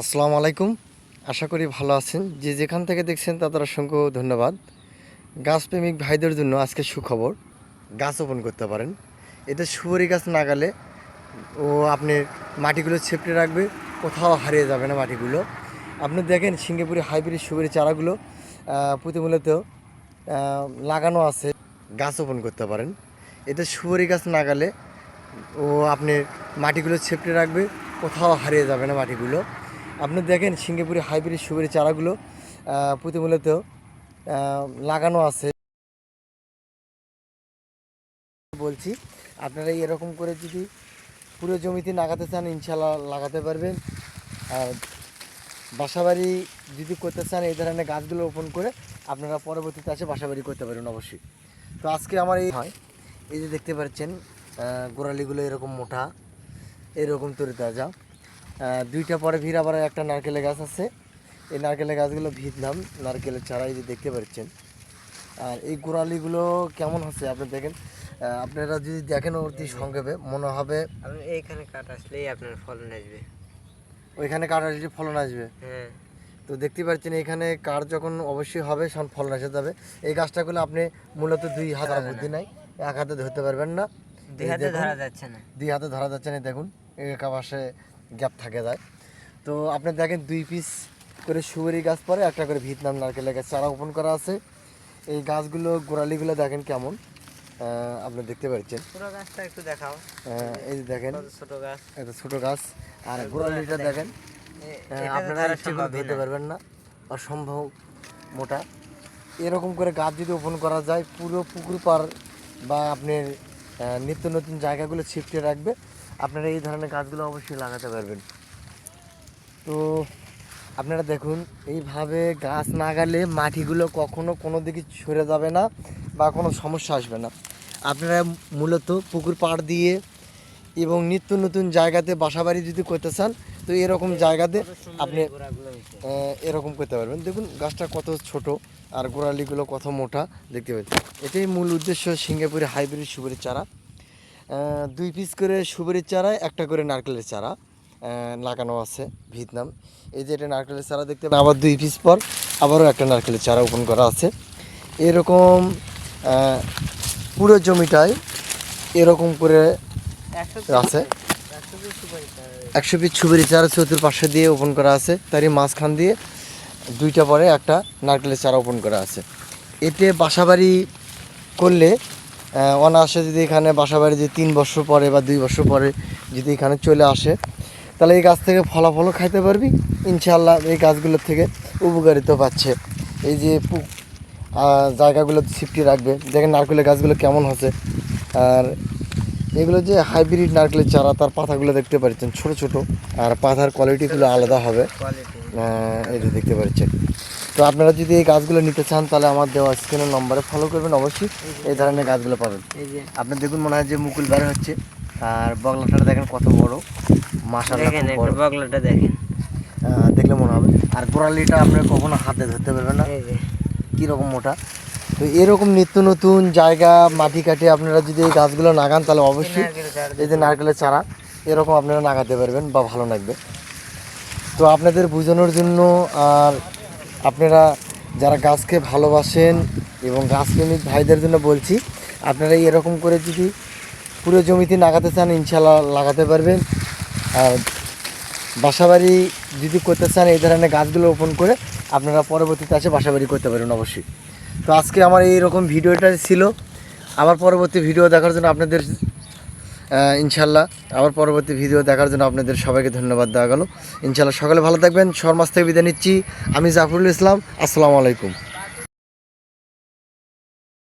আসসালামু আলাইকুম। আশা করি ভালো আছেন। যে যেখান থেকে দেখছেন তাদের অসংখ্য ধন্যবাদ। গাছপ্রেমিক ভাইদের জন্য আজকে সুখবর। গাছ রোপণ করতে পারেন। এতে সুপারি গাছ না নাগালে ও আপনি মাটিগুলো ছেপটে রাখবে, কোথাও হারিয়ে যাবে না মাটিগুলো। আপনি দেখেন সিঙ্গাপুরি হাইব্রিড সুপারি চারাগুলো প্রতিমূলত লাগানো আছে। গাছ রোপণ করতে পারেন। এতে সুপারি গাছ না নাগালে ও আপনি মাটিগুলো ছেপটে রাখবে, কোথাও হারিয়ে যাবে না মাটিগুলো। আপনি দেখেন সিঙ্গাপুরি হাইব্রিড সুপারি চারাগুলো প্রতিমূলত লাগানো আছে। বলছি আপনারা এরকম করে যদি পুরো জমিতে লাগাতে চান ইনশাল্লাহ লাগাতে পারবেন। আর বাসাবাড়ি যদি করতে চান এই ধরনের গাছগুলো রোপণ করে আপনারা পরবর্তীতে আসে বাসাবাড়ি করতে পারেন অবশ্যই। তো আজকে আমার এই হয় এই যে দেখতে পাচ্ছেন গোড়ালিগুলো এরকম মোটা এরকম তরি তাজা আহ, দুইটা পরে ভিড় আবার একটা নারকেলের গাছ আছে। এই নারকেলের গাছগুলো ভিড়লাম নারকেলের চারা এই যে দেখতে পাচ্ছেন। আর এই গোড়ালিগুলো কেমন হচ্ছে আপনি দেখেন? আপনারা যদি দেখেন অতি সংক্ষেপে মনে হবে এইখানে কাট আসলেই আপনার ফলন আসবে। ওইখানে কাঠ আসলে ফলন আসবে। হ্যাঁ। তো দেখতে পাচ্ছেন এখানে কাঠ যখন অবশ্যই হবে তখন ফলন এসে যাবে। এই গাছটাগুলো আপনি মূলত দুই হাত আর বুদ্ধি নাই এক হাতে ধরতে পারবেন না। দুই হাতে ধরা যাচ্ছে না। দুই হাতে ধরা যাচ্ছে না দেখুন এক পাশে গ্যাপ থাকে যায়। তো আপনি দেখেন দুই পিস করে সুপারি গাছ পরে একটা করে ভিয়েতনাম নারকেলের গাছ চারা ওপেন করা আছে। এই গাছগুলো গোড়ালিগুলো দেখেন কেমন? আপনি দেখতে পাচ্ছেন। পুরো গাছটা একটু দেখাও। এই যে দেখেন ছোট গাছ। একটা ছোট গাছ। আর গোড়ালিটা দেখেন। আপনারা ইচ্ছে করে ধরতে পারবেন না। অসম্ভব মোটা। এরকম করে গাছ যদি ওপেন করা যায় পুরো পুকুর পার বা আপনার নিত্য নতুন জায়গাগুলো ছিপটে রাখবে। আপনারা এই ধরনের গাছগুলো অবশ্যই লাগাতে পারবেন। তো আপনারা দেখুন, এইভাবে গাছ লাগালে মাটিগুলো কখনো কোনো দিকে সরে যাবে না বা কোনো সমস্যা আসবে না। আপনারা মূলত পুকুর পাড় দিয়ে এবং নিত্য নতুন জায়গাতে বাসাবাড়ি যদি করতে চান তো এরকম জায়গাতে আপনি এরকম করতে পারবেন। দেখুন গাছটা কত ছোট আর গোড়ালিগুলো কত মোটা দেখতে পাচ্ছেন। এটাই মূল উদ্দেশ্য সিঙ্গাপুরি হাইব্রিড সুপারির চারা। দুই পিস করে সুপারির চারা একটা করে নারকেলের চারা লাগানো আছে ভিয়েতনাম। এই যে এটা নারকেলের চারা দেখতে পাবেন আবার দুই পিস পর আবারও একটা নারকেলের চারা ওপেন করা আছে। এরকম পুরো জমিটায় এরকম করে আছে। একশো পিস সুপারি চারা চারা চতুর্পাশে দিয়ে ওপেন করা আছে। তারই মাঝখান দিয়ে দুইটা পরে একটা নারকেলের চারা ওপেন করা আছে। এতে বাসাবাড়ি করলে অনায়াসে যদি এখানে বাসাবাড়ি যদি তিন বছর পরে বা দুই বছর পরে যদি এখানে চলে আসে, তাহলে এই গাছ থেকে ফলাফলও খাইতে পারবি। ইনশাল্লাহ এই গাছগুলোর থেকে উপকারিত পাচ্ছে। এই যে জায়গাগুলো সিফটি রাখবে। দেখেন নারকেলের গাছগুলো কেমন হচ্ছে। আর এগুলো যে হাইব্রিড নারকেলের চারা তার পাতাগুলো দেখতে পাচ্ছেন ছোট ছোট আর পাতার কোয়ালিটিগুলো আলাদা হবে। যে দেখতে পাচ্ছেন। তো আপনারা যদি এই গাছগুলো নিতে চান তাহলে আমার দেওয়া স্ক্রিনের নম্বরে ফলো করবেন অবশ্যই এই ধরনের গাছগুলো পাবেন। আপনি দেখুন মনে হয় যে মুকুল বের হচ্ছে আর বগলাটা দেখেন কত বড়। মাসাল্লাহ দেখেন বগলাটা দেখেন। দেখলে মনে হবে। আর গোড়ালিটা আপনি কখনো হাতে ধরতে পারবেন না। কীরকম মোটা? তো এরকম নিত্য নতুন জায়গা মাটি কাটে আপনারা যদি এই গাছগুলো নাগান তাহলে অবশ্যই এই যে নারকেলের চারা এরকম আপনারা নাগাতে পারবেন বা ভালো লাগবে। তো আপনাদের বোঝানোর জন্য আর আপনারা যারা গাছকে ভালোবাসেন এবং গাছপ্রেমিক ভাইদের জন্য বলছি আপনারা এরকম করে যদি পুরো জমিতে লাগাতে চান ইনশাল্লাহ লাগাতে পারবেন। আর বাসাবাড়ি যদি করতে চান এই ধরনের গাছগুলো রোপণ করে আপনারা পরবর্তীতে আসে বাসাবাড়ি করতে পারেন অবশ্যই। তো আজকে আমার এই রকম ভিডিওটা ছিল। আবার পরবর্তী ভিডিও দেখার জন্য আপনাদের ইনশাল্লাহ আবার পরবর্তী ভিডিও দেখার জন্য আপনাদের সবাইকে ধন্যবাদ দেওয়া গেল। ইনশাল্লাহ সকালে ভালো থাকবেন। শর্মাস থেকে বিদায় নিচ্ছি। আমি জাফরুল ইসলাম। আসসালামু আলাইকুম।